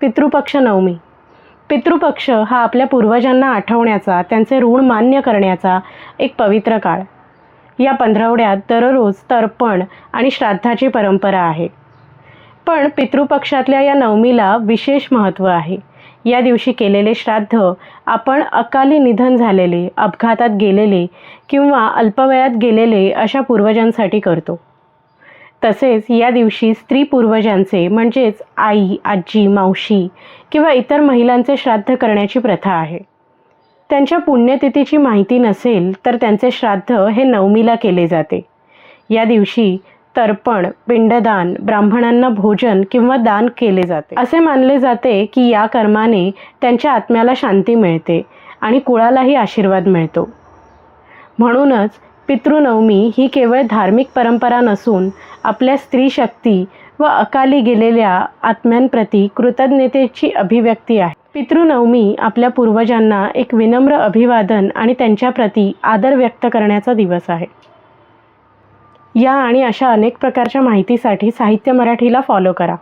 पितृपक्ष नवमी. पितृपक्ष हा आपल्या पूर्वजांना आठवण्याचा त्यांचे ऋण मान्य करण्याचा एक पवित्र काळ. या पंधरवड्यात दररोज तर्पण आणि श्राद्धाची परंपरा आहे. पण पितृपक्षातल्या या नवमीला विशेष महत्त्व आहे. या दिवशी केलेले श्राद्ध आपण अकाली निधन झालेले अपघातात गेलेले किंवा अल्पवयात गेलेले अशा पूर्वजांसाठी करतो. तसेच या दिवशी स्त्री पूर्वजांचे म्हणजेच आई आजी मावशी किंवा इतर महिलांचे श्राद्ध करण्याची प्रथा आहे. त्यांच्या पुण्यतिथीची माहिती नसेल तर त्यांचे श्राद्ध हे नवमीला केले जाते. या दिवशी तर्पण पिंडदान ब्राह्मणांना भोजन किंवा दान केले जाते. असे मानले जाते की या कर्माने त्यांच्या आत्म्याला शांती मिळते आणि कुळालाही आशीर्वाद मिळतो. म्हणूनच पितृनवमी ही केवळ धार्मिक परंपरा नसून आपल्या स्त्री शक्ती व अकाली गेलेल्या आत्म्यांप्रती कृतज्ञतेची अभिव्यक्ती आहे. पितृनवमी आपल्या पूर्वजांना एक विनम्र अभिवादन आणि त्यांच्याप्रती आदर व्यक्त करण्याचा दिवस आहे. या आणि अशा अनेक प्रकारच्या माहितीसाठी साहित्य मराठीला फॉलो करा.